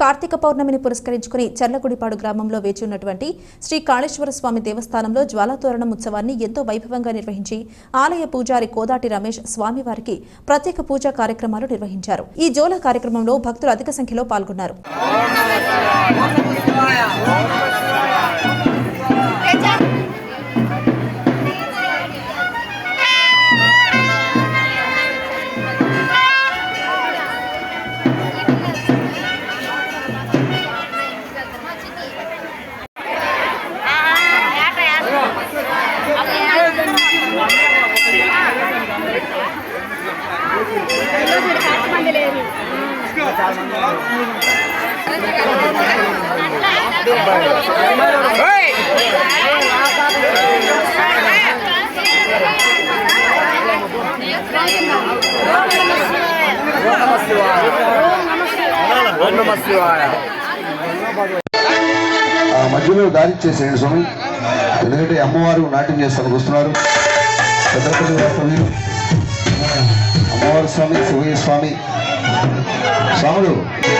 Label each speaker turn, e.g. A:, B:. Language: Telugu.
A: కార్తీక పౌర్ణమిని పురస్కరించుకుని చర్లగుడిపాడు గ్రామంలో వేచి ఉన్నటువంటి శ్రీ కాళేశ్వర స్వామి దేవస్థానంలో జ్వాలాతోరణం ఉత్సవాన్ని ఎంతో వైభవంగా నిర్వహించి ఆలయ పూజారి కోదాటి రమేష్ స్వామివారికి ప్రత్యేక పూజా కార్యక్రమాలు నిర్వహించారు. ఈ జోల కార్యక్రమంలో భక్తులు అధిక సంఖ్యలో పాల్గొన్నారు.
B: మధ్యలో దారి చేసేయండి స్వామి ఎందుకంటే అమ్మవారు నాట్యం చేస్తానికి వస్తున్నారు పెద్దపల్లి వాస్తవి అమ్మవారి స్వామి శివయ్య స్వామి 三个。